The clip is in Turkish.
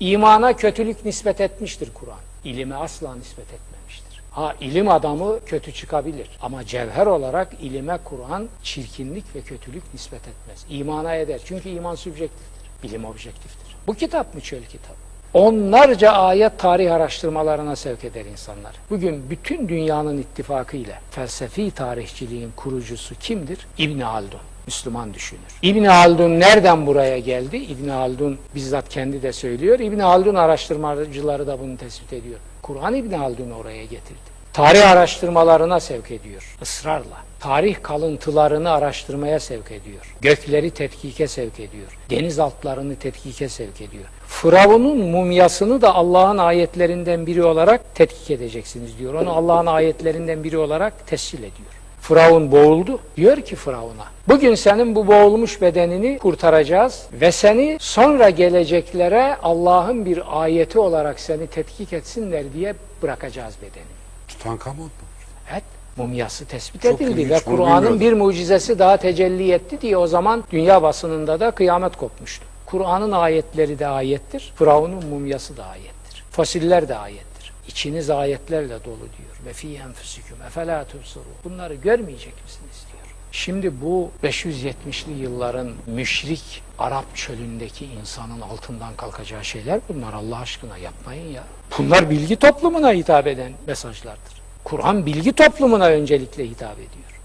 İmana kötülük nispet etmiştir Kur'an. İlime asla nispet etmemiştir. Ha ilim adamı kötü çıkabilir ama cevher olarak ilime Kur'an çirkinlik ve kötülük nispet etmez. İmana eder. Çünkü iman sübjektiftir. Bilim objektiftir. Bu kitap mı çöl kitabı? Onlarca ayet tarih araştırmalarına sevk eder insanlar. Bugün bütün dünyanın ittifakıyla felsefi tarihçiliğin kurucusu kimdir? İbn Haldun. Müslüman düşünür. İbn Haldun nereden buraya geldi? İbn Haldun bizzat kendi de söylüyor. İbn Haldun araştırmacıları da bunu tespit ediyor. Kur'an İbn Haldun'u oraya getirdi. Tarih araştırmalarına sevk ediyor ısrarla. Tarih kalıntılarını araştırmaya sevk ediyor. Gökleri tetkike sevk ediyor. Denizaltlarını tetkike sevk ediyor. Firavun'un mumyasını da Allah'ın ayetlerinden biri olarak tetkik edeceksiniz diyor. Onu Allah'ın ayetlerinden biri olarak tescil ediyor. Firavun boğuldu. Diyor ki Firavun'a bugün senin bu boğulmuş bedenini kurtaracağız ve seni sonra geleceklere Allah'ın bir ayeti olarak seni tetkik etsinler diye bırakacağız bedenini. Tutankamon mu? Evet. Mumyası tespit Çok edildi ve Kur'an'ın bir mucizesi daha tecelli etti diye o zaman dünya basınında da kıyamet kopmuştu. Kur'an'ın ayetleri de ayettir, Firavun'un mumyası da ayettir. Fosiller de ayettir. İçiniz ayetlerle dolu diyor. Ve enfüsüküm efelâ tubsirûn. Bunları görmeyecek misiniz diyor. Şimdi bu 570'li yılların müşrik Arap çölündeki insanın altından kalkacağı şeyler bunlar Allah aşkına yapmayın ya. Bunlar bilgi toplumuna hitap eden mesajlardır. Kur'an bilgi toplumuna öncelikle hitap ediyor.